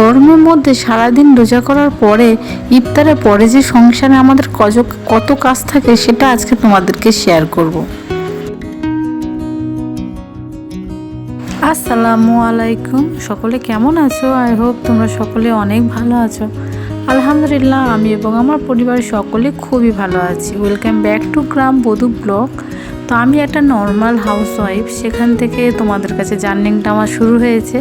গরমের মধ্যে সারাদিন রোজা করার পরে ইফতারের পরে যে সংসারে আমাদের কজ, কত কাজ থাকে সেটা আজকে তোমাদেরকে শেয়ার করব। আসসালামু আলাইকুম। সকলে কেমন আছো? আই হোপ তোমরা সকলে অনেক ভালো আছো। আলহামদুলিল্লাহ, আমি এবং আমার পরিবারের সকলে খুবই ভালো আছি। ওয়েলকাম ব্যাক টু গ্রাম বধু ব্লগ তো আমি একটা নর্মাল হাউস ওয়াইফ সেখান থেকে তোমাদের কাছে জার্নিংটা আমার শুরু হয়েছে।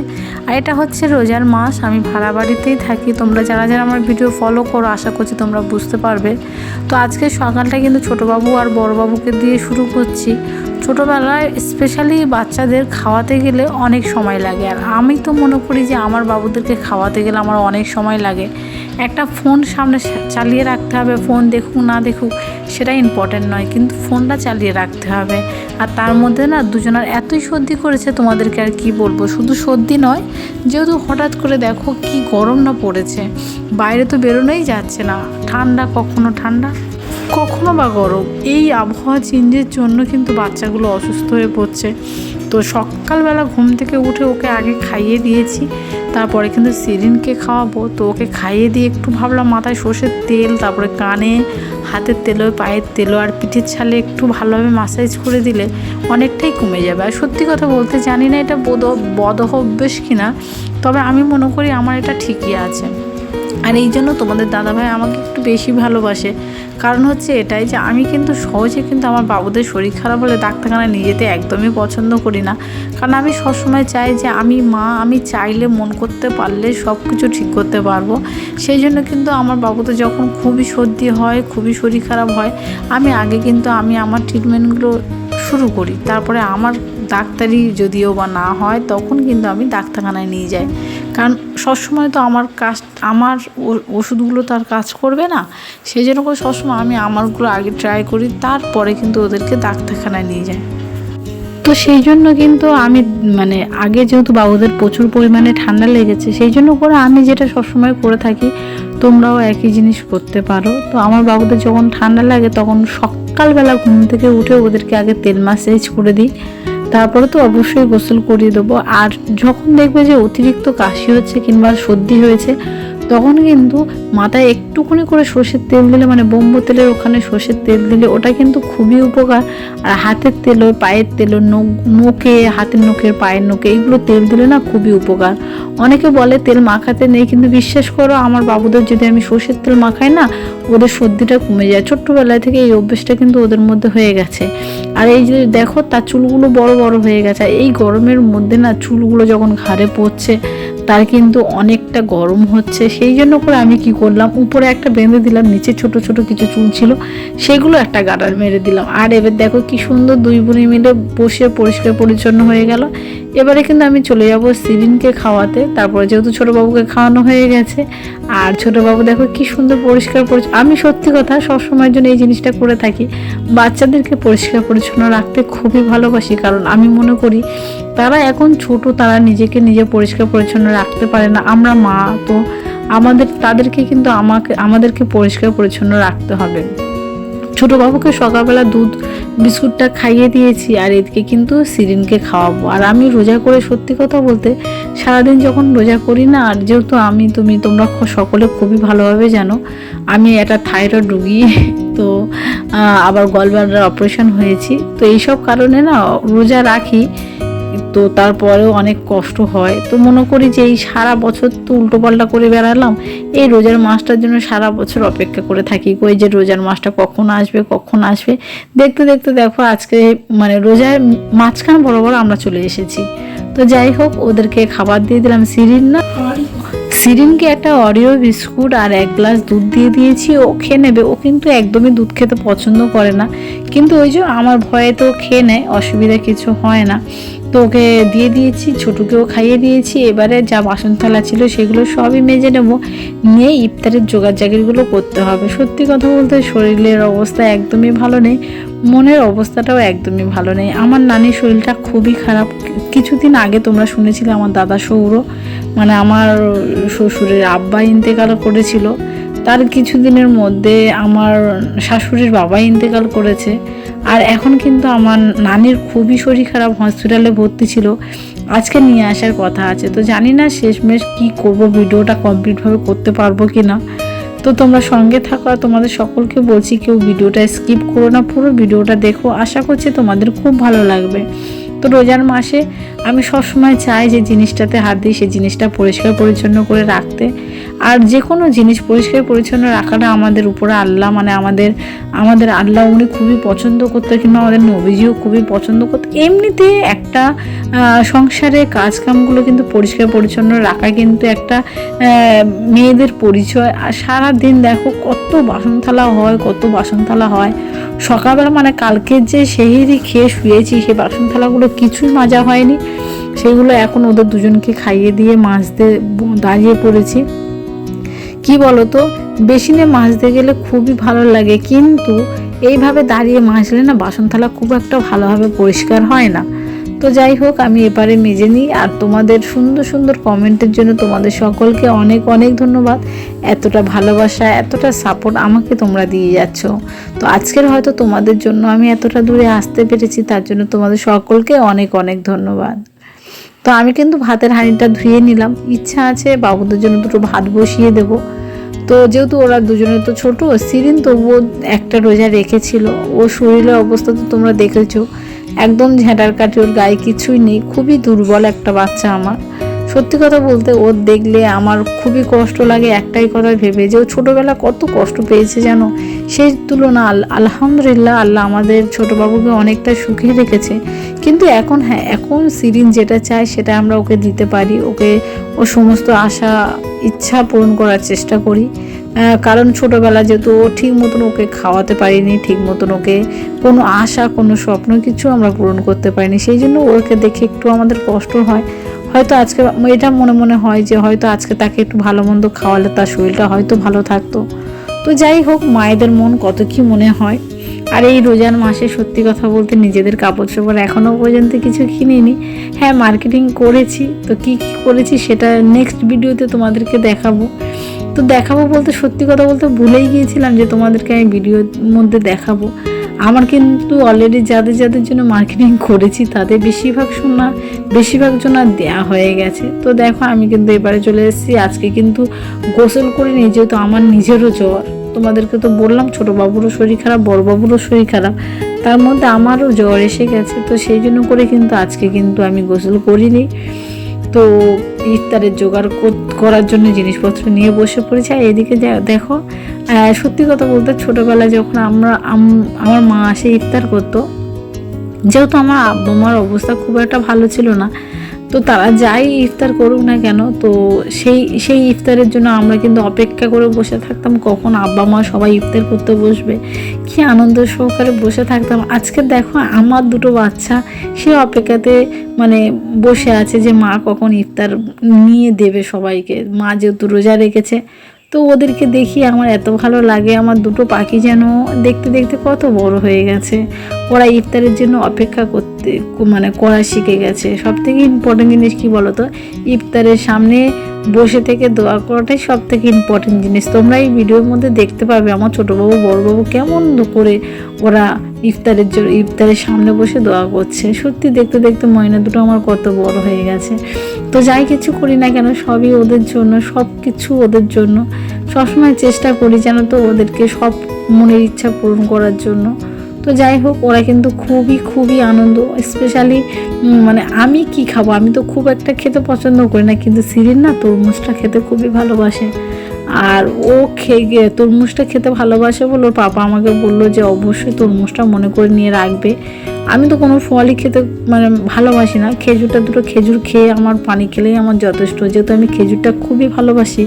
আর এটা হচ্ছে রোজার মাস, আমি ভাড়া বাড়িতেই থাকি। তোমরা যারা যারা আমার ভিডিও ফলো করো, আশা করছি তোমরা বুঝতে পারবে। তো আজকে সকালটা কিন্তু ছোটোবাবু আর বড়বাবুকে দিয়ে শুরু করছি। ছোটোবেলায় স্পেশালি বাচ্চাদের খাওয়াতে গেলে অনেক সময় লাগে। আর আমি তো মনে করি যে আমার বাবুদেরকে খাওয়াতে গেলে আমার অনেক সময় লাগে। একটা ফোন সামনে চালিয়ে রাখতে হবে, ফোন দেখুক না দেখুক, সেটা ইম্পর্টেন্ট নয়, কিন্তু ফোনটা চালিয়ে রাখতে হবে। আর তার মধ্যে না দুজনের এতই সর্দি করেছে তোমাদেরকে আর কি বলব, শুধু সর্দি নয়, যেহেতু হঠাৎ করে দেখো কি গরম না পড়েছে, বাইরে তো বেরোনোই যাচ্ছে না, ঠান্ডা কখনো ঠান্ডা? কখনো বা গরম, এই আবহাওয়া চেঞ্জের জন্য কিন্তু বাচ্চাগুলো অসুস্থ হয়ে পড়ছে। তো সকালবেলা ঘুম থেকে উঠে ওকে আগে খাইয়ে দিয়েছি, তারপরে কিন্তু সিরিনকে খাওয়াবো। তো ওকে খাইয়ে দিয়ে একটু ভাবলাম মাথায় সর্ষের তেল, তারপরে কানে, হাতের তেলো পায়ের তেলো আর পিঠের ছালে একটু ভালোভাবে মাসাজ করে দিলে অনেকটাই কমে যাবে। আর সত্যি কথা বলতে জানি না এটা বদ বদ অভ্যেস কিনা, তবে আমি মনে করি আমার এটা ঠিকই আছে। আর এই জন্য তোমাদের দাদাভাই আমাকে একটু বেশি ভালোবাসে। কারণ হচ্ছে এটাই যে আমি কিন্তু সহজে কিন্তু আমার বাবুদের শরীর খারাপ হলে ডাক্তারখানায় নিয়ে যেতে একদমই পছন্দ করি না। কারণ আমি সবসময় চাই যে আমি মা, আমি চাইলে মন করতে পারলে সব কিছু ঠিক করতে পারব। সেই জন্য কিন্তু আমার বাবুদের যখন খুবই সর্দি হয়, খুবই শরীর খারাপ হয়, আমি আগে কিন্তু আমি আমার ট্রিটমেন্টগুলো শুরু করি। তারপরে আমার ডাক্তারি যদিও বা না হয়, তখন কিন্তু আমি ডাক্তারখানায় নিয়ে যাই। কারণ সবসময় তো আমার কাজ, আমার ওষুধগুলো তো আর কাজ করবে না। সেই জন্য করে সবসময় আমি আমারগুলো আগে ট্রাই করি, তারপরে কিন্তু ওদেরকে ডাক্তারখানায় নিয়ে যাই। তো সেই জন্য কিন্তু আমি মানে আগে যেহেতু বাবুদের প্রচুর পরিমাণে ঠান্ডা লেগেছে, সেই জন্য করে আমি যেটা সবসময় করে থাকি, তোমরাও একই জিনিস করতে পারো। তো আমার বাবুদের যখন ঠান্ডা লাগে, তখন সকালবেলা ঘুম থেকে উঠে ওদেরকে আগে তেল মাসাজ করে দিই। তারপরে তো অবশ্যই গোসল করিয়ে দেবো। আর যখন দেখবে যে অতিরিক্ত কাশি হচ্ছে কিংবা সর্দি হয়েছে তখন কিন্তু মাথায় একটুখানি করে সর্ষের তেল দিলে মানে বোম্ব তেলের ওখানে সর্ষের তেল দিলে ওটা কিন্তু খুবই উপকার। আর হাতের তেলও পায়ের তেল নোখ নোকে হাতের নোখের, পায়ের নোকে এইগুলো তেল দিলে না খুবই উপকার। অনেকে বলে, তেল মাখাতে নেই। কিন্তু বিশ্বাস করো, আমার বাবুদের যদি আমি সর্ষের তেল মাখাই না, ওদের সর্দিটা কমে যায়। ছোট্টবেলায় থেকে এই অভ্যেসটা কিন্তু ওদের মধ্যে হয়ে গেছে। আর এই যে দেখো, তার চুলগুলো বড় বড় হয়ে গেছে। এই গরমের মধ্যে না চুলগুলো যখন ঘাড়ে পড়ছে তার কিন্তু অনেকটা গরম হচ্ছে। সেই জন্য করে আমি কি করলাম, উপরে একটা বেঁধে দিলাম, নিচে ছোট ছোট কিছু চুল ছিল, সেগুলো একটা গাডার মেরে দিলাম। আর এবার দেখো কি সুন্দর দুই বোনে মিলে বসে পরিষ্কার পরিচ্ছন্ন হয়ে গেল। এবারে কিন্তু আমি চলে যাব সিরিনকে খাওয়াতে। তারপরে যেহেতু ছোটোবাবুকে খাওয়ানো হয়ে গেছে আর ছোটোবাবু দেখো কি সুন্দর পরিষ্কার পরিচ্ছন্ন আমি সত্যি কথা সবসময়ের জন্য এই জিনিসটা করে থাকি। বাচ্চাদেরকে পরিষ্কার পরিচ্ছন্ন রাখতে খুবই ভালোবাসি, কারণ আমি মনে করি তারা এখন ছোট, তারা নিজেকে নিজে পরিষ্কার পরিচ্ছন্ন রাখতে পারে না। আমরা মা, তো আমাদের তাদেরকে কিন্তু আমাকে আমাদেরকে পরিষ্কার পরিচ্ছন্ন রাখতে হবে। ছোট বাবুকে সকালবেলা দুধ বিস্কুটটা খাইয়ে দিয়েছি আর এদিকে কিন্তু সিরিনকে খাওয়াবো। আর আমি রোজা করে সত্যি কথা বলতে সারাদিন যখন রোজা করি না, আর যেহেতু আমি, তুমি, তোমরা সকলে খুবই ভালোভাবে জানো, আমি একটা থাইরয়েড রুগী, তো আবার গলব্লাডার অপারেশন হয়েছি। তো এইসব কারণে না, রোজা রাখি। তো তারপরেও অনেক কষ্ট হয়। তো মনে করি যে এই সারা বছর তো উল্টোপাল্টা করে বেড়ালাম। এই রোজার মাসটার জন্য সারা বছর অপেক্ষা করে থাকি। ওই যে রোজার মাসটা কখন আসবে কখন আসবে? দেখতে দেখতে দেখো আজকে মানে রোজার মাঝখান বরাবর আমরা চলে এসেছি। তো যাই হোক, ওদেরকে খাবার দিয়ে দিলাম সিরিন না। সিরিনকে একটা অরিও বিস্কুট আর এক গ্লাস দুধ দিয়ে দিয়েছি। ও খেয়ে নেবে। ও কিন্তু একদমই দুধ খেতে পছন্দ করে না। কিন্তু ওই যে আমার ভয়ে তো খেয়ে নেয়, অসুবিধা কিছু হয় না। তো ওকে দিয়ে দিয়েছি, ছোটুকেও খাইয়ে দিয়েছি। এবারে যা বাসন থালা ছিল সেগুলো সবই মেজে নেব। নিয়ে ইফতারের জোগাড় জাগিরগুলো করতে হবে। সত্যি কথা বলতে শরীরের অবস্থা একদমই ভালো নেই, মনের অবস্থাটাও একদমই ভালো নেই। আমার নানির শরীরটা খুবই খারাপ। কিছুদিন আগে তোমরা শুনেছিলে আমার দাদা সৌর মানে আমার শ্বশুরের আব্বা ইন্তেকাল করেছিল। তার কিছুদিনের মধ্যে আমার শাশুড়ির বাবা ইন্তেকাল করেছে। আর এখন কিন্তু আমার নানির খুবই শরীর খারাপ, হসপিটালে ভর্তি ছিল। আজকে নিয়ে আসার কথা আছে। তো জানি না শেষমেশ কি করব, ভিডিওটা কমপ্লিটভাবে করতে পারব কি না তো তোমরা সঙ্গে থাকো আর তোমাদের সকলকে বলছি, কেউ ভিডিওটা স্কিপ করো না। পুরো ভিডিওটা দেখো। আশা করছি তোমাদের খুব ভালো লাগবে। তো রোজার মাসে আমি সবসময় চাই যে জিনিসটাতে হাত দিই, সেই জিনিসটা পরিষ্কার পরিচ্ছন্ন করে রাখতে। আর যে কোনো জিনিস পরিষ্কার পরিচ্ছন্ন রাখাটা আমাদের উপরে আল্লাহ মানে আমাদের আমাদের আল্লাহ উনি খুবই পছন্দ করতো কিংবা আমাদের নবীজিও খুবই পছন্দ করতো এমনিতে একটা সংসারে কাজকামগুলো কিন্তু পরিষ্কার পরিচ্ছন্ন রাখা কিন্তু একটা মেয়েদের পরিচয়। আর সারা দিন দেখো কত বাসন থালা হয়, কত বাসন থালা হয়। সকালবেলা মানে কালকে যে সেহেরি খেয়ে শুয়েছি সেই বাসন থালাগুলো কিছুই মাজা হয়নি। সেগুলো এখন ওদের দুজনকে খাইয়ে দিয়ে মাজতে দাঁড়িয়ে পড়েছি। কি বলতো? বেসিনে মাজতে গেলে খুবই ভালো লাগে, কিন্তু এইভাবে দাঁড়িয়ে মাজলে না বাসন থালা খুব একটা ভালোভাবে পরিষ্কার হয় না। তো যাই হোক, আমি এপারে মেজে নিই আর তোমাদের সুন্দর সুন্দর কমেন্টের জন্য তোমাদের সকলকে অনেক অনেক ধন্যবাদ। এতটা ভালোবাসা, এতটা সাপোর্ট আমাকে তোমরা দিয়ে যাচ্ছ। তো আজকের হয়তো তোমাদের জন্য আমি এতটা দূরে আসতে পেরেছি, তার জন্য তোমাদের সকলকে অনেক অনেক ধন্যবাদ। তো আমি কিন্তু ভাতের হাঁড়িটা ধুয়ে নিলাম। ইচ্ছা আছে বাবুদের জন্য দুটো ভাত বসিয়ে দেব। তো যেহেতু ওরা দুজনে তো ছোট, সিরিন তবুও একটা রোজা রেখেছিল। ও শরীরের অবস্থা তো তোমরা দেখেছ। একদম ঝেঁটার কাটি ওর গায়ে কিছুই নেই। খুবই দুর্বল একটা বাচ্চা আমার। সত্যি কথা বলতে ওর দেখলে আমার খুবই কষ্ট লাগে একটাই কথা ভেবে যে ও ছোটোবেলা কত কষ্ট পেয়েছে যেন সেই তুলনা আল- আলহামদুলিল্লাহ আল্লাহ আমাদের ছোট বাবুকে অনেকটা সুখে রেখেছে। কিন্তু এখন হ্যাঁ এখন সিরিন যেটা চায় সেটা আমরা ওকে দিতে পারি। ওকে ও সমস্ত আশা, ইচ্ছা পূরণ করার চেষ্টা করি। কারণ ছোটোবেলা যেহেতু ও ঠিক মতন ওকে খাওয়াতে পারিনি, ঠিক মতন ওকে কোনো আশা, কোনো স্বপ্ন কিছু আমরা পূরণ করতে পারিনি। সেই জন্য ওকে দেখে একটু আমাদের কষ্ট হয়। হয়তো আজকে এটা মনে মনে হয় যে হয়তো আজকে তাকে একটু ভালো মন্দ খাওয়ালে তার শরীরটা হয়তো ভালো থাকতো। তো যাই হোক, মায়েদের মন কত কি মনে হয়। আর এই রোজার মাসে সত্যি কথা বলতে নিজেদের কাপড় চোপড় এখনও পর্যন্ত কিছু কিনিনি। হ্যাঁ মার্কেটিং করেছি। তো কি কী করেছি সেটা নেক্সট ভিডিওতে তোমাদেরকে দেখাবো। তো দেখাবো বলতে সত্যি কথা বলতে ভুলেই গিয়েছিলাম যে তোমাদেরকে আমি ভিডিওর মধ্যে দেখাবো। আমার কিন্তু অলরেডি যাদের যাদের জন্য মার্কেটিং করেছি, তাদের বেশিরভাগ সোনা, বেশিরভাগ জন্য দেয়া হয়ে গেছে। তো দেখো, আমি কিন্তু এবারে চলে এসেছি। আজকে কিন্তু গোসল করে নিই যেহেতু আমার নিজেরও জ্বর। তোমাদেরকে তো বললাম, ছোট বাবুরও শরীর খারাপ, বড় বাবুরও শরীর খারাপ। তার মধ্যে আমারও জ্বর এসে গেছে। তো সেই জন্য করে কিন্তু আজকে কিন্তু আমি গোসল করিনি। তো ইফতারের জোগাড় করার জন্য জিনিসপত্র নিয়ে বসে পড়েছি। আর এদিকে দেখো সত্যি কথা বলতে ছোটোবেলায় যখন আমরা আমার মা আসে ইফতার করতো, যেহেতু আমার আব্বু মার অবস্থা খুব একটা ভালো ছিল না, তো তারা যাই ইফতার করুক না কেন, তো সেই সেই ইফতারের জন্য আমরা কিন্তু অপেক্ষা করে বসে থাকতাম, কখন আব্বা মা সবাই ইফতার করতে বসবে, কি আনন্দ সহকারে বসে থাকতাম। আজকে দেখো আমার দুটো বাচ্চা, সে অপেক্ষাতে মানে বসে আছে যে মা কখন ইফতার নিয়ে দেবে সবাইকে, মা যেহেতু রোজা রেখেছে তো ওদেরকে দেখি আমার এত ভালো লাগে, আমার দুটো পাখি যেন দেখতে দেখতে কত বড় হয়ে গেছে। ওরা ইফতারের জন্য অপেক্ষা করতে মানে করা শিখে গেছে। সব থেকে ইম্পর্টেন্ট জিনিস কি বলতো? ইফতারের সামনে বসে থেকে দোয়া করাটাই সব থেকে ইম্পর্টেন্ট জিনিস। তোমরা এই ভিডিওর মধ্যে দেখতে পাবে আমার ছোটো বাবু, বড় বড়বাবু কেমন করে ওরা ইফতারের জন্য, ইফতারের সামনে বসে দোয়া করছে। সত্যি দেখতে দেখতে ময়না দুটো আমার কত বড় হয়ে গেছে। তো যাই কিছু করি না কেন, সবই ওদের জন্য সব কিছু ওদের জন্য। সবসময় চেষ্টা করি যেন তো ওদেরকে সব মনের ইচ্ছা পূরণ করার জন্য। তো যাই হোক, ওরা কিন্তু খুবই খুবই আনন্দ। স্পেশালি মানে আমি কি খাব? আমি তো খুব একটা খেতে পছন্দ করি না, কিন্তু সিরিন না তরমুজটা খেতে খুবই ভালোবাসে। আর ও খেয়ে তরমুজটা খেতে ভালোবাসে বলে পাপা আমাকে বলল যে, অবশ্যই তরমুজটা মনে করে নিয়ে রাখবে। আমি তো কোনো ফলই খেতে মানে ভালোবাসি না। খেজুরটা দুটো খেজুর খেয়ে আমার পানি খেলেই আমার যথেষ্ট। যেহেতু আমি খেজুরটা খুবই ভালোবাসি।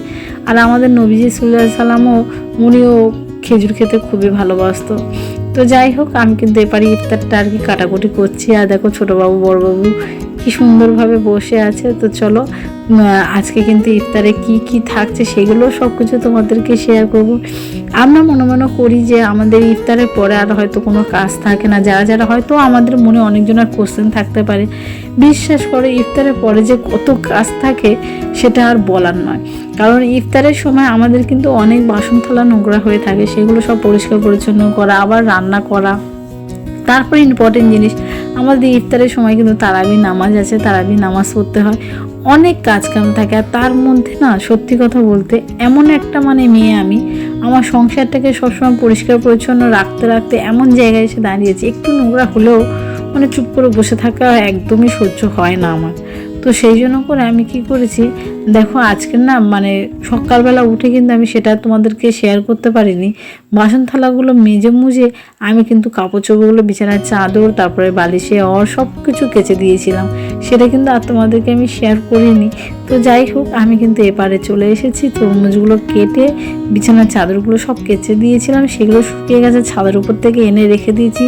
আর আমাদের নবীজি সুল্লাহ সাল্লামও, উনিও খেজুর খেতে খুবই ভালোবাসতো। তো যাই হোক, আমি কিন্তু এবারে ইফতারটা আর কি কাটাকুটি করছি। আর দেখো ছোটোবাবু, বড়বাবু কি সুন্দরভাবে বসে আছে। তো চলো আজকে কিন্তু ইফতারে কি কি থাকছে সেগুলো সব কিছু তোমাদেরকে শেয়ার করব। আমরা মনে মনে করি যে আমাদের ইফতারের পরে আর হয়তো কোনো কাজ থাকে না। যারা যারা হয়তো আমাদের মনে অনেকজনের কোশ্চেন থাকতে পারে, বিশ্বাস করে ইফতারের পরে যে কত কাজ থাকে সেটা আর বলার নয়। কারণ ইফতারের সময় আমাদের কিন্তু অনেক বাসন থালা নোংরা হয়ে থাকে, সেগুলো সব পরিষ্কার পরিচ্ছন্ন করা, আবার রান্না করা। তারপরে ইম্পর্টেন্ট জিনিস, আমাদের ইফতারের সময় কিন্তু তারাবি নামাজ আছে, তারাবি নামাজ পড়তে হয়। অনেক কাজ কাম থাকে আর তার মধ্যে না সত্যি কথা বলতে এমন একটা মানে মেয়ে আমি, আমার সংসারটাকে সবসময় পরিষ্কার পরিচ্ছন্ন রাখতে রাখতে এমন জায়গায় এসে দাঁড়িয়েছি। একটু নোংরা হলেও মানে চুপ করে বসে থাকা একদমই সহ্য হয় না আমার। তো সেই জন্য করে আমি কি করেছি, দেখো আজকের না মানে সকালবেলা উঠে কিন্তু আমি সেটা তোমাদেরকে শেয়ার করতে পারিনি। বাসন থালাগুলো মেজে মুজে আমি কিন্তু কাপড় চোপড়গুলো, বিছানার চাদর, তারপরে বালিশে অর সব কিছু কেচে দিয়েছিলাম। সেটা কিন্তু আর তোমাদেরকে আমি শেয়ার করিনি। তো যাই হোক, আমি কিন্তু এপারে চলে এসেছি। তরমুজগুলো কেটে, বিছানার চাদরগুলো সব কেচে দিয়েছিলাম। সেগুলো শুকিয়ে গেছে, ছাদের উপর থেকে এনে রেখে দিয়েছি।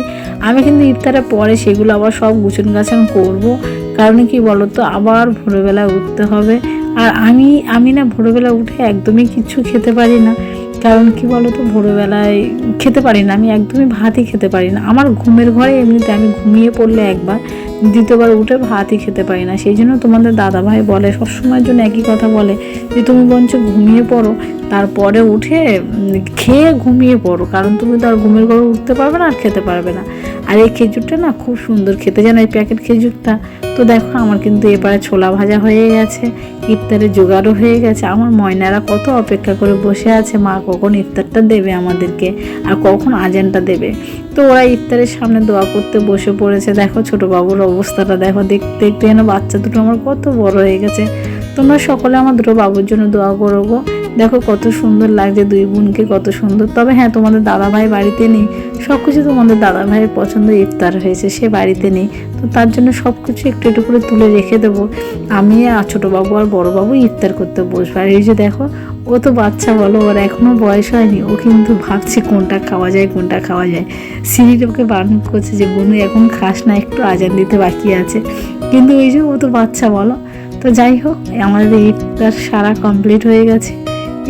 আমি কিন্তু ইফতারের পরে সেগুলো আবার সব গুছন গাছন করব। কারণ কি বলতো, আবার ভোরবেলা উঠতে হবে। আর আমি আমি না ভোরবেলা উঠে একদমই কিছু খেতে পারি না। কারণ কি বলতো, ভোরবেলায় খেতে পারি না, আমি একদমই ভাতই খেতে পারি না। আমার ঘুমের ঘরে এমনিতে আমি ঘুমিয়ে পড়লে একবার, দ্বিতীয়বার উঠে ভাতই খেতে পারি না। সেই জন্য তোমাদের দাদা ভাই বলে, সবসময়ের জন্য একই কথা বলে, যে তুমি বঞ্চ ঘুমিয়ে পড়ো, তারপরে উঠে খেয়ে ঘুমিয়ে পড়ো। কারণ তুমি তো আর ঘুমের ঘরে উঠতে পারবে না আর খেতে পারবে না। আর এই খেজুরটা না খুব সুন্দর খেতে যেন এই প্যাকেট খেজুরটা? তো দেখো আমার কিন্তু এবারে ছোলা ভাজা হয়ে গেছে, ইফতারের জোগাড়ও হয়ে গেছে। আমার ময়নারা কত অপেক্ষা করে বসে আছে, মা কখন ইফতারটা দেবে আমাদেরকে আর কখন আজানটা দেবে? তো ওরা ইফতারের সামনে দোয়া করতে বসে পড়েছে। দেখো ছোট বাবুর অবস্থাটা, দেখো দেখতে দেখতে যেন বাচ্চা দুটো আমার কত বড় হয়ে গেছে। তোমরা সকলে আমার দুটো বাবুর জন্য দোয়া করো গো। দেখো কত সুন্দর লাগছে দুই বোনকে, কত সুন্দর। তবে হ্যাঁ তোমাদের দাদা ভাই বাড়িতে নেই। সব কিছু তোমাদের দাদা ভাইয়ের পছন্দ ইফতার হয়েছে, সে বাড়িতে নেই। তো তার জন্য সব কিছু একটু একটু করে তুলে রেখে দেবো। আমি আর ছোটো বাবু আর বড় বাবু ইফতার করতে বসবো। আর এই যে দেখো, ও তো বাচ্চা বলো, ওর এখনও বয়স হয়নি। ও কিন্তু ভাবছে কোনটা খাওয়া যায়, কোনটা খাওয়া যায়। সিঁড়িটা ওকে বারণ করছে যে, বোনু, এখন খাস না, একটু আজান দিতে বাকি আছে। কিন্তু ওই যে ও তো বাচ্চা বলো তো যাই হোক, আমাদের ইফতার সারা কমপ্লিট হয়ে গেছে।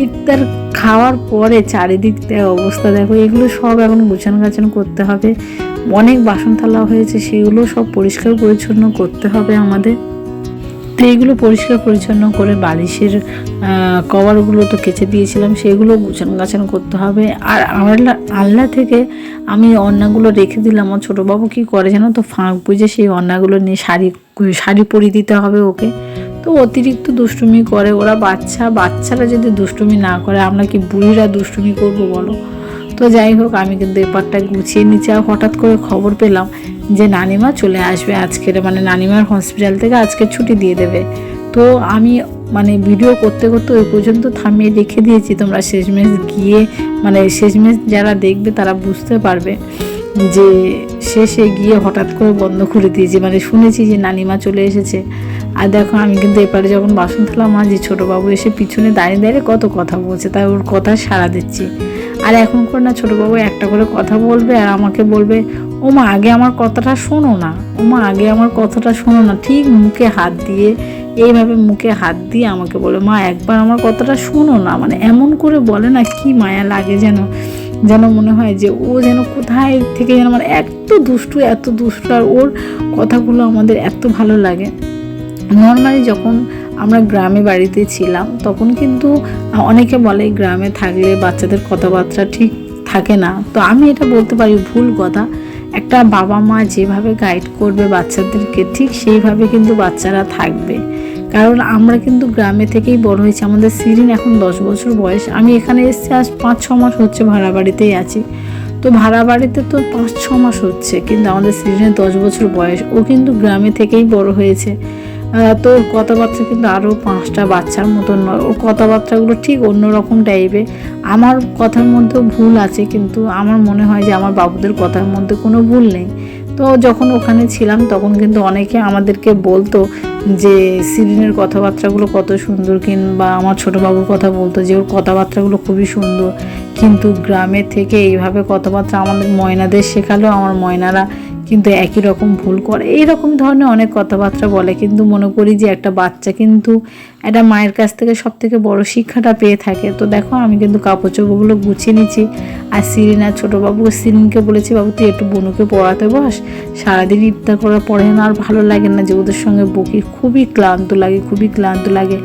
ইফতার খাওয়ার পরে চারিদিক অবস্থা দেখো, এগুলো সব এখন গুছান গাছান করতে হবে। অনেক বাসন থালা হয়েছে, সেগুলো সব পরিষ্কার পরিচ্ছন্ন করতে হবে আমাদের। তো এইগুলো পরিষ্কার পরিচ্ছন্ন করে বালিশের কভারগুলো তো কেচে দিয়েছিলাম, সেগুলো গুছান গাছান করতে হবে। আর আল্লাহ আল্লাহ থেকে আমি অন্নাগুলো রেখে দিলাম। আমার ছোটো বাবু কী করে জানো তো, ফাঁক বুঝে সেই অন্নাগুলো নিয়ে শাড়ি শাড়ি পরিয়ে দিতে হবে ওকে। তো অতিরিক্ত দুষ্টুমি করে। ওরা বাচ্চা, বাচ্চারা যদি দুষ্টুমি না করে, আমরা কি বুড়িরা দুষ্টুমি করব বলো? তো যাই হোক, আমি কিন্তু এপারটা গুছিয়ে নিচে হঠাৎ করে খবর পেলাম যে নানিমা চলে আসবে আজকের মানে নানিমার হসপিটাল থেকে আজকে ছুটি দিয়ে দেবে। তো আমি মানে ভিডিও করতে করতে ওই পর্যন্ত থামিয়ে রেখে দিয়েছি। তোমরা শেষমেশ গিয়ে মানে শেষমেশ যারা দেখবে তারা বুঝতে পারবে যে শেষে গিয়ে হঠাৎ করে বন্ধ করে দিয়েছি। মানে শুনেছি যে নানিমা চলে এসেছে। আর দেখো, আমি কিন্তু এপারে যখন বাসন থালা মাঝি ছোটো বাবু এসে পিছনে দাঁড়িয়ে দাঁড়িয়ে কত কথা বলছে, তাই ওর কথা সাড়া দিচ্ছি। আর এখন করে না ছোটো বাবু একটা করে কথা বলবে আর আমাকে বলবে ও মা আগে আমার কথাটা শোনো না। ও মা আগে আমার কথাটা শোনো না। ঠিক মুখে হাত দিয়ে, এইভাবে মুখে হাত দিয়ে আমাকে বলে, মা, একবার আমার কথাটা শোনো না। মানে এমন করে বলে না কি মায়া লাগে যেন যেন মনে হয় যে ও যেন কোথায় থেকে যেন মানে এত দুষ্টু এত দুষ্টু, আর ওর কথাগুলো আমাদের এত ভালো লাগে। নর্মালি যখন আমরা গ্রামে বাড়িতে ছিলাম, তখন কিন্তু অনেকে বলে গ্রামে থাকলে বাচ্চাদের কথাবার্তা ঠিক থাকে না। তো আমি এটা বলতে পারি ভুল কথা, একটা বাবা মা যেভাবে গাইড করবে বাচ্চাদেরকে, ঠিক সেইভাবে কিন্তু বাচ্চারা থাকবে। কারণ আমরা কিন্তু গ্রামে থেকেই বড় হয়েছি, আমাদের সিরিন এখন দশ বছর বয়স, আমি এখানে এসেছি আজ পাঁচ ছ মাস হচ্ছে ভাড়া বাড়িতেই আছি। তো ভাড়া বাড়িতে তো পাঁচ ছ মাস হচ্ছে, কিন্তু আমাদের সিরিনের দশ বছর বয়স, ও কিন্তু গ্রামে থেকেই বড় হয়েছে। তো কথাবার্তা কিন্তু আরও পাঁচটা বাচ্চার মতন নয়। ওর কথাবার্তাগুলো ঠিক অন্যরকম টাইপের আমার কথার মধ্যেও ভুল আছে, কিন্তু আমার মনে হয় যে আমার বাবুদের কথার মধ্যে কোনো ভুল নেই। তো যখন ওখানে ছিলাম, তখন কিন্তু অনেকে আমাদেরকে বলতো যে, সিরিনের কথাবার্তাগুলো কত সুন্দর কিংবা আমার ছোটো বাবুর কথা বলতো যে, ওর কথাবার্তাগুলো খুবই সুন্দর। কিন্তু গ্রামের থেকে এইভাবে কথাবার্তা আমাদের ময়নাদের শেখালেও আমার ময়নারা কিন্তু একই রকম ভুল করে। এইরকম ধরনের অনেক কথাবার্তা বলে, কিন্তু মনে করি যে একটা বাচ্চা কিন্তু এটা মায়ের কাছ থেকে সব থেকে বড় শিক্ষাটা পেয়ে থাকে। তো দেখো, আমি কিন্তু কাপড় চোপড়গুলো গুছিয়ে নিচ্ছি। আর সিরিন আর ছোটো বাবু সিরিনকে বলেছি, বাবু, তুই একটু বনুকে পড়াতে বস। সারাদিন ইফতার করার পরে না আর ভালো লাগে না যে ওদের সঙ্গে বকি। খুবই ক্লান্ত লাগে, খুবই ক্লান্ত লাগে।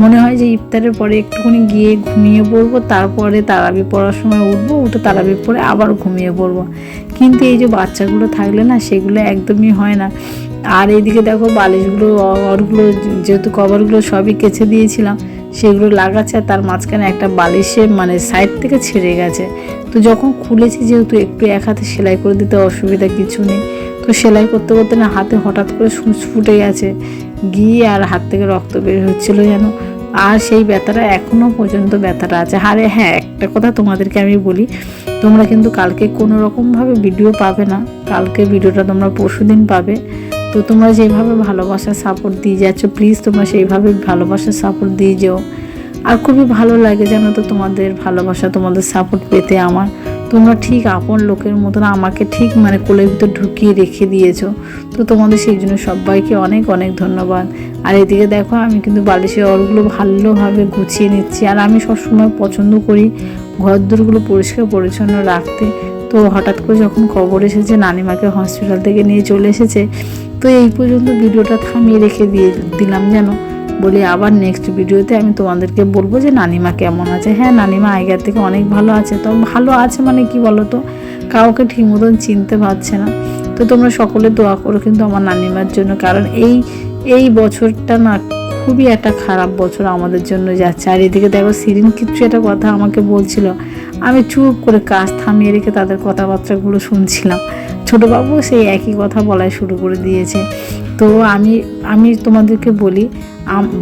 মনে হয় যে ইফতারের পরে একটুখানি গিয়ে ঘুমিয়ে পড়ব, তারপরে তারাবি পড়ার সময় উঠবো, উঠে তারাবি পরে আবার ঘুমিয়ে পড়ব। কিন্তু এই যে বাচ্চাগুলো থাকলে না সেগুলো একদমই হয় না। আর এইদিকে দেখো বালিশগুলো ওরগুলো যেহেতু কভারগুলো সবই কেচে দিয়েছিলাম, সেগুলো লাগাচ্ছে আর তার মাঝখানে একটা বালিশে মানে সাইড থেকে ছেড়ে গেছে। তো যখন খুলেছি যেহেতু একটু এক হাতে সেলাই করে দিতে অসুবিধা কিছু নেই। তো সেলাই করতে করতে না হাতে হঠাৎ করে সুচ ফুটে গেছে। গিয়ে আর হাত থেকে রক্ত বের হচ্ছিল যেন। আর সেই ব্যথাটা এখনও পর্যন্ত ব্যথাটা আছে। আরে হ্যাঁ একটা কথা তোমাদেরকে আমি বলি, তোমরা কিন্তু কালকে কোনো রকমভাবে ভিডিও পাবে না। কালকে ভিডিওটা তোমরা পরশু দিন পাবে। তো তোমরা যেভাবে ভালোবাসার সাপোর্ট দিয়ে যাচ্ছ প্লিজ তোমরা সেইভাবে ভালোবাসার সাপোর্ট দিয়ে যেও। আর খুবই ভালো লাগে জানো তো তোমাদের ভালোবাসা, তোমাদের সাপোর্ট পেতে আমার। তোমরা ঠিক আপন লোকের মতন আমাকে ঠিক মানে কোলের ভিতর ঢুকিয়ে রেখে দিয়েছ। তো তোমাদের সেই জন্য সবাইকে অনেক অনেক ধন্যবাদ। আর এদিকে দেখো, আমি কিন্তু বালিশের অরগুলো ভালোভাবে গুছিয়ে নিচ্ছি। আর আমি সবসময় পছন্দ করি ঘর দূরগুলো পরিষ্কার, পরিচ্ছন্ন রাখতে। তো হঠাৎ করে যখন খবর এসেছে, নানিমাকে হসপিটাল থেকে নিয়ে চলে এসেছে, তো এই পর্যন্ত ভিডিওটা থামিয়ে রেখে দিয়ে দিলাম যেন বলি আবার নেক্সট ভিডিওতে আমি তোমাদেরকে বলব যে নানিমা কেমন আছে। হ্যাঁ নানিমা আগের থেকে অনেক ভালো আছে। তো ভালো আছে মানে কি বলো তো কাউকে ঠিক মতন চিনতে পারছে না। তো তোমরা সকলে দোয়া করো কিন্তু আমার নানিমার জন্য। কারণ এই এই বছরটা না খুবই একটা খারাপ বছর আমাদের জন্য যাচ্ছে। আর এদিকে দেখো সিরিন কিছু একটা কথা আমাকে বলছিল। আমি চুপ করে কাজ থামিয়ে রেখে তাদের কথাবার্তাগুলো শুনছিলাম। ছোটোবাবু সেই একই কথা বলাই শুরু করে দিয়েছে। তো আমি আমি তোমাদেরকে বলি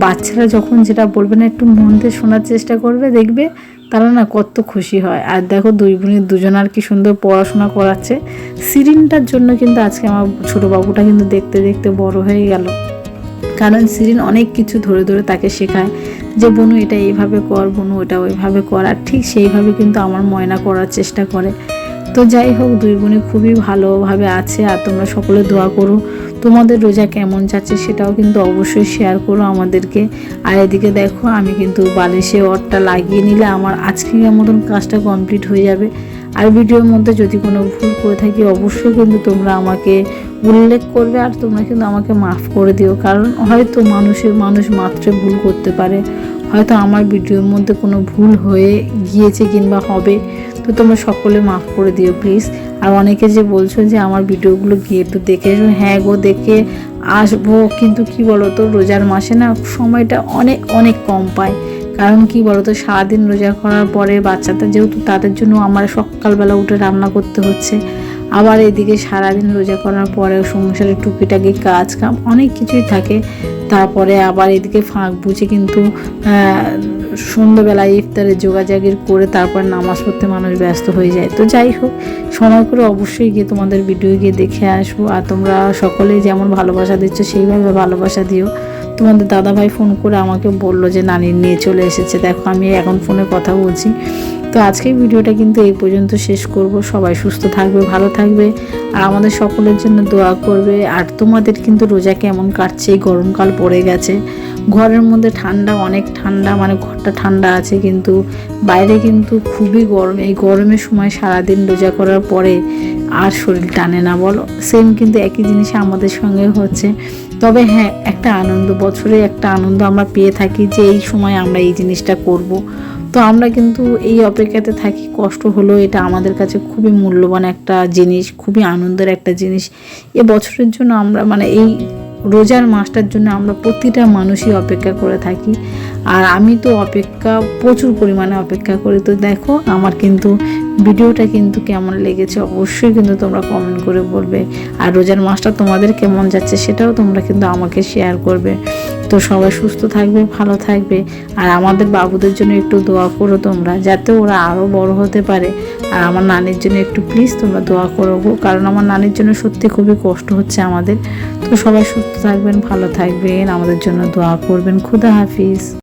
বাচ্চারা যখন যেটা বলবে না, একটু মন দিয়ে শোনার চেষ্টা করবে, দেখবে তারা না কত খুশি হয়। আর দেখো দুই বোনের দুজন আর কি সুন্দর পড়াশোনা করাচ্ছে। সিরিনটার জন্য কিন্তু আজকে আমার ছোটো বাবুটা কিন্তু দেখতে দেখতে বড় হয়ে গেল। কারণ সিরিন অনেক কিছু ধরে ধরে তাকে শেখায় যে, বনু, এটা এইভাবে কর, বনু এটা ওইভাবে কর। আর ঠিক সেইভাবে কিন্তু আমার ময়না করার চেষ্টা করে। তো যাই হোক, দুই বোনে খুবই ভালোভাবে আছে আর তোমরা সকলে দোয়া করো। তোমাদের রোজা কেমন যাচ্ছে সেটাও কিন্তু অবশ্যই শেয়ার করো আমাদেরকে। আর এদিকে দেখো, আমি কিন্তু বালিশে অরটা লাগিয়ে নিলে আমার আজকের মতন কাজটা কমপ্লিট হয়ে যাবে। আর ভিডিওর মধ্যে যদি কোনো ভুল করে থাকি, অবশ্যই কিন্তু তোমরা আমাকে উল্লেখ করবে আর তোমরা কিন্তু আমাকে মাফ করে দিও। কারণ হয়তো মানুষের মানুষ মাত্রে ভুল করতে পারে। হয়তো আমার ভিডিওর মধ্যে কোনো ভুল হয়ে গিয়েছে কিংবা হবে। তো তোমরা সকলে মাফ করে দিও প্লিজ আর অনেকে যে বলছো যে আমার ভিডিওগুলো গিয়ে একটু দেখে হ্যাঁ গো, দেখে আসব। কিন্তু কি বলো তো রোজার মাসে না সময়টা অনেক অনেক কম পায়। কারণ কি বলতো, সারাদিন রোজা করার পরে বাচ্চাদের যেহেতু তাদের জন্য আমার সকালবেলা উঠে রান্না করতে হচ্ছে। আবার এদিকে সারাদিন রোজা করার পরে সংসারে টুকিটাকি কাজ কাম অনেক কিছুই থাকে। তারপরে আবার এদিকে ফাঁক বুঝে কিন্তু সন্ধ্যাবেলায় ইফতারের যোগাযোগের করে তারপর নামাজ পড়তে মানুষ ব্যস্ত হয়ে যায়। তো যাই হোক, সময় করে অবশ্যই গিয়ে তোমাদের ভিডিও গিয়ে দেখে আসব। আর তোমরা সকলে যেমন ভালোবাসা দিচ্ছ, সেইভাবে ভালোবাসা দিও। তোমাদের দাদাভাই ফোন করে আমাকে বলল যে নানির নিয়ে চলে এসেছে। দেখো, আমি এখন ফোনে কথা বলছি। তো আজকের ভিডিওটা কিন্তু এই পর্যন্ত শেষ করব। সবাই সুস্থ থাকবে, ভালো থাকবে। আর আমাদের সকলের জন্য দোয়া করবে। আর তোমাদের কিন্তু রোজা কেমন কাটছে? এই গরমকাল পড়ে গেছে। ঘরের মধ্যে ঠান্ডা, অনেক ঠান্ডা মানে ঘরটা ঠান্ডা আছে কিন্তু বাইরে কিন্তু খুবই গরম। এই গরমের সময় সারাদিন রোজা করার পরে আর শরীর টানে না, বলো? সেম কিন্তু একই জিনিস আমাদের সঙ্গে হচ্ছে। তবে হ্যাঁ একটা আনন্দ, বছরে একটা আনন্দ আমরা পেয়ে থাকি যে এই সময় আমরা এই জিনিসটা করব। তো আমরা কিন্তু এই অপেক্ষাতে থাকি, কষ্ট হলেও এটা আমাদের কাছে খুবই মূল্যবান একটা জিনিস, খুবই আনন্দের একটা জিনিস। এ বছরের জন্য আমরা মানে এই রোজার মাসটার জন্য আমরা প্রতিটা মানুষই অপেক্ষা করে থাকি। আর আমি তো অপেক্ষা, প্রচুর পরিমাণে অপেক্ষা করি। তো দেখো, আমার কিন্তু ভিডিওটা কিন্তু কেমন লেগেছে অবশ্যই কিন্তু তোমরা কমেন্ট করে বলবে। আর রোজার মাসটা তোমাদের কেমন যাচ্ছে সেটাও তোমরা কিন্তু আমাকে শেয়ার করবে। তো সবাই সুস্থ থাকবে, ভালো থাকবে। আর আমাদের বাবুদের জন্য একটু দোয়া করো তোমরা, যাতে ওরা আরও বড় হতে পারে। আর আমার নানির জন্য একটু প্লিজ তোমরা দোয়া করো কারণ আমার নানির জন্য সত্যি খুবই কষ্ট হচ্ছে আমাদের। তো সবাই সুস্থ থাকবেন, ভালো থাকবেন, আমাদের জন্য দোয়া করবেন। খুদা হাফিজ।